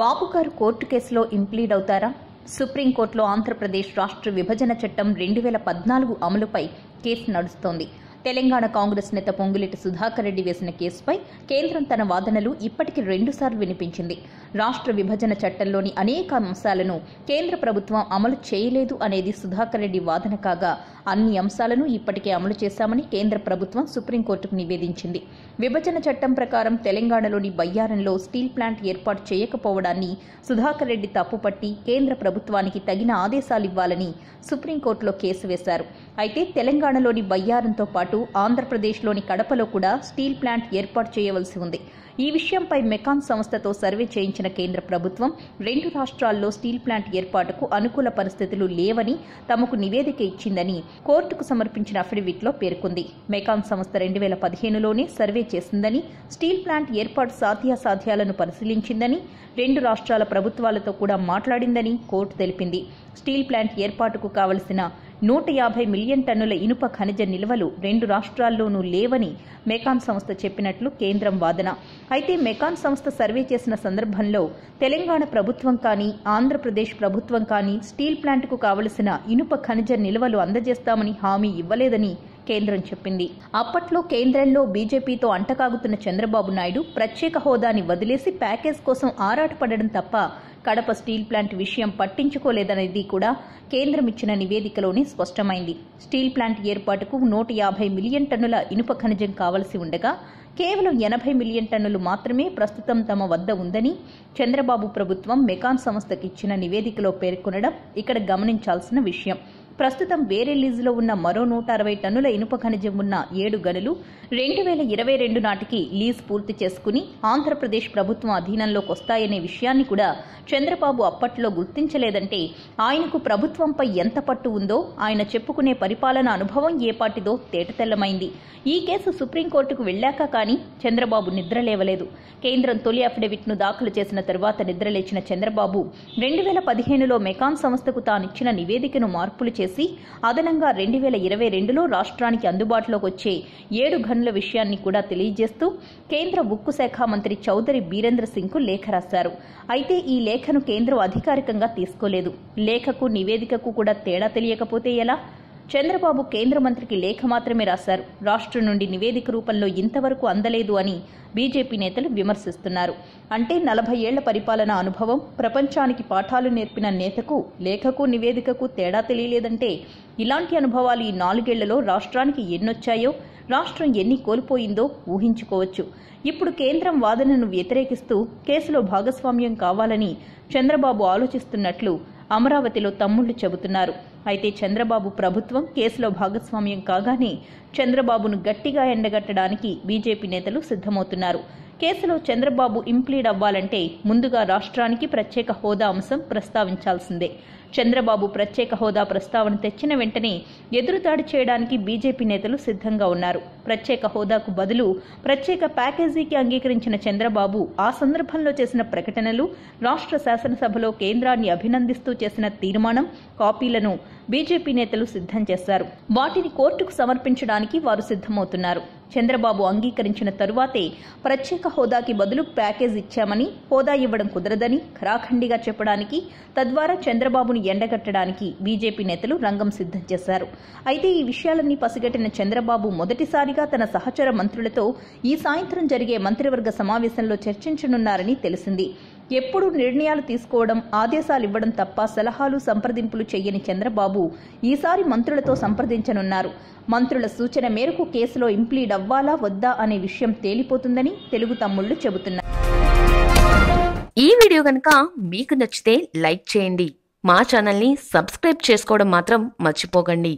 బాబు గారు కోర్టు కేసులో ఇంప్లీడ్ అవుతారా? సుప్రీంకోర్టులో ఆంధ్రప్రదేశ్ రాష్ట్ర విభజన చట్టం రెండు వేల పద్నాలుగు అమలుపై కేసు నడుస్తోంది. తెలంగాణ కాంగ్రెస్ నేత పొంగులేటి సుధాకర్ రెడ్డి వేసిన కేసుపై కేంద్రం తన వాదనలు ఇప్పటికి రెండుసార్లు వినిపించింది. రాష్ట్ర విభజన చట్టంలోని అనేక అంశాలను కేంద్ర ప్రభుత్వం అమలు చేయలేదు అనేది సుధాకర్ రెడ్డి వాదన కాగా అన్ని అంశాలను ఇప్పటికే అమలు చేశామని కేంద్ర ప్రభుత్వం సుప్రీంకోర్టుకు నివేదించింది. విభజన చట్టం ప్రకారం తెలంగాణలోని బయ్యారంలో స్టీల్ ప్లాంట్ ఏర్పాటు చేయకపోవడాన్ని సుధాకర్ రెడ్డి తప్పుపట్టి కేంద్ర ప్రభుత్వానికి తగిన ఆదేశాలు ఇవ్వాలని సుప్రీంకోర్టులో కేసు వేశారు. అయితే తెలంగాణలోని బయ్యారంతో పాటు ఆంధ్రప్రదేశ్లోని కడపలో కూడా స్టీల్ ప్లాంట్ ఏర్పాటు చేయవలసి ఉంది. ఈ విషయంపై మెకాన్ సంస్థతో సర్వే చేయించిన కేంద్ర ప్రభుత్వం రెండు రాష్ట్రాల్లో స్టీల్ ప్లాంట్ ఏర్పాటుకు అనుకూల పరిస్థితులు లేవని తమకు నివేదిక ఇచ్చిందని కోర్టుకు సమర్పించిన అఫిడవిట్లో పేర్కొంది. మెకాన్ సంస్థ రెండు వేల పదిహేనులోనే సర్వే చేసిందని స్టీల్ ప్లాంట్ ఏర్పాటు సాధ్యాసాధ్యాలను పరిశీలించిందని రెండు రాష్ట్రాల ప్రభుత్వాలతో కూడా మాట్లాడిందని కోర్టు తెలిపింది. స్టీల్ ప్లాంట్ ఏర్పాటుకు కావలసిన నూట యాభై మిలియన్ టన్నుల ఇనుప ఖనిజ నిల్వలు రెండు రాష్ట్రాల్లోనూ లేవని మెకాన్ సంస్థ చెప్పినట్లు కేంద్రం వాదన. అయితే మెకాన్ సంస్థ సర్వే చేసిన సందర్భంలో తెలంగాణ ప్రభుత్వం కానీ ఆంధ్రప్రదేశ్ ప్రభుత్వం కానీ స్టీల్ ప్లాంట్కు కావలసిన ఇనుప ఖనిజ నిల్వలు అందజేస్తామని హామీ ఇవ్వలేదని కేంద్రం చెప్పింది. అప్పట్లో కేంద్రంలో బీజేపీతో అంటకాగుతున్న చంద్రబాబు నాయుడు ప్రత్యేక హోదాని వదిలేసి ప్యాకేజ్ కోసం ఆరాటపడడం తప్ప కడప స్టీల్ ప్లాంట్ విషయం పట్టించుకోలేదనేది కూడా కేంద్రం ఇచ్చిన నివేదికలోనే స్పష్టమైంది. స్టీల్ ప్లాంట్ ఏర్పాటుకు నూట యాభై మిలియన్ టన్నుల ఇనుప ఖనిజం కావలసి ఉండగా కేవలం ఎనభై మిలియన్ టన్నులు మాత్రమే ప్రస్తుతం తమ వద్ద ఉందని చంద్రబాబు ప్రభుత్వం మెకాన్ సంస్థకిచ్చిన నివేదికలో పేర్కొనడం ఇక్కడ గమనించాల్సిన విషయం. ప్రస్తుతం వేరే లీజులో ఉన్న మరో నూట అరవై టన్నుల ఇనుప ఖనిజం ఉన్న ఏడు గనులు రెండు వేల ఇరవై రెండు నాటికి లీజ్ పూర్తి చేసుకుని ఆంధ్రప్రదేశ్ ప్రభుత్వం అధీనంలోకి వస్తాయనే విషయాన్ని కూడా చంద్రబాబు అప్పట్లో గుర్తించలేదంటే ఆయనకు ప్రభుత్వంపై ఎంత పట్టు ఉందో ఆయన చెప్పుకునే పరిపాలన అనుభవం ఏపాటిదో తేటతెల్లమైంది. ఈ కేసు సుప్రీంకోర్టుకు వెళ్ళాక కానీ చంద్రబాబు నిద్రలేవలేదు కేంద్రం తొలి అఫిడవిట్ను దాఖలు చేసిన తరువాత నిద్రలేచిన చంద్రబాబు రెండు వేల పదిహేనులో మెకాన్ సంస్థకు తానిచ్చిన నివేదికను మార్పులు చేసి అదనంగా రెండు వేల ఇరవై రెండులో రాష్ట్రానికి అందుబాటులోకి వచ్చే ఏడు గనుల విషయాన్ని కూడా తెలియజేస్తూ కేంద్ర ఉక్కు శాఖ మంత్రి చౌదరి బీరేంద్ర సింగ్కు లేఖ రాశారు. అయితే ఈ లేఖను కేంద్రం అధికారికంగా తీసుకోలేదు. లేఖకు నివేదికకు కూడా తేడా తెలియకపోతే ఎలా? చంద్రబాబు కేంద్ర మంత్రికి లేఖ మాత్రమే రాశారు. రాష్ట్రం నుండి నివేదిక రూపంలో ఇంతవరకు అందలేదు అని బీజేపీ నేతలు విమర్శిస్తున్నారు. అంటే నలభై ఏళ్ళ పరిపాలన అనుభవం ప్రపంచానికి పాఠాలు నేర్పిన నేతకు లేఖకు నివేదికకు తేడా తెలియలేదంటే ఇలాంటి అనుభవాలు ఈ నాలుగేళ్ళలో రాష్ట్రానికి ఎన్నొచ్చాయో రాష్ట్రం ఎన్ని కోల్పోయిందో ఊహించుకోవచ్చు. ఇప్పుడు కేంద్రం వాదనను వ్యతిరేకిస్తూ కేసులో భాగస్వామ్యం కావాలని చంద్రబాబు ఆలోచిస్తున్నట్లు అమరావతిలో తమ్ముళ్ళు చెబుతున్నారు. అయితే చంద్రబాబు ప్రభుత్వం కేసులో భాగస్వామ్యం కాగానే చంద్రబాబును గట్టిగా ఎండగట్టడానికి బీజేపీ నేతలు సిద్ధమవుతున్నారు. కేసులో చంద్రబాబు ఇంప్లీడ్ అవ్వాలంటే ముందుగా రాష్ట్రానికి ప్రత్యేక హోదా అంశం ప్రస్తావించాల్సిందే. చంద్రబాబు ప్రత్యేక హోదా ప్రస్తావన తెచ్చిన వెంటనే ఎదురుదాడి చేయడానికి బీజేపీ నేతలు సిద్ధంగా ఉన్నారు. ప్రత్యేక హోదాకు బదులు ప్రత్యేక ప్యాకేజీకి అంగీకరించిన చంద్రబాబు ఆ సందర్భంలో చేసిన ప్రకటనలు రాష్ట్ర శాసనసభలో కేంద్రాన్ని అభినందిస్తూ చేసిన తీర్మానం కాపీలను బీజేపీ నేతలు సిద్ధం చేశారు. వాటిని కోర్టుకు సమర్పించడానికి వారు సిద్ధమవుతున్నారు. చంద్రబాబు అంగీకరించిన తరువాతే ప్రత్యేక హోదాకి బదులు ప్యాకేజ్ ఇచ్చామని హోదా ఇవ్వడం కుదరదని ఖరాఖండిగా చెప్పడానికి తద్వారా చంద్రబాబును ఎండగట్టడానికి బీజేపీ నేతలు రంగం సిద్ధం చేశారు. అయితే ఈ విషయాలన్నీ పసిగట్టిన చంద్రబాబు మొదటిసారిగా తన సహచర మంత్రులతో ఈ సాయంత్రం జరిగే మంత్రివర్గ సమావేశంలో చర్చించనున్నారని తెలిసింది. ఎప్పుడు నిర్ణయాలు తీసుకోవడం ఆదేశాలు ఇవ్వడం తప్ప సలహాలు సంప్రదింపులు చేయని చంద్రబాబు ఈసారి మంత్రులతో సంప్రదించనున్నారు. మంత్రుల సూచన మేరకు కేసులో ఇంప్లీడ్ అవ్వాలా వద్దా అనే విషయం తేలిపోతుందని తెలుగు తమ్ముళ్ళు చెబుతున్నారు. ఈ వీడియో కనుక మీకు నచ్చితే లైక్ చేయండి. మా ఛానల్ని సబ్స్క్రైబ్ చేసుకోవడం మాత్రం మర్చిపోకండి.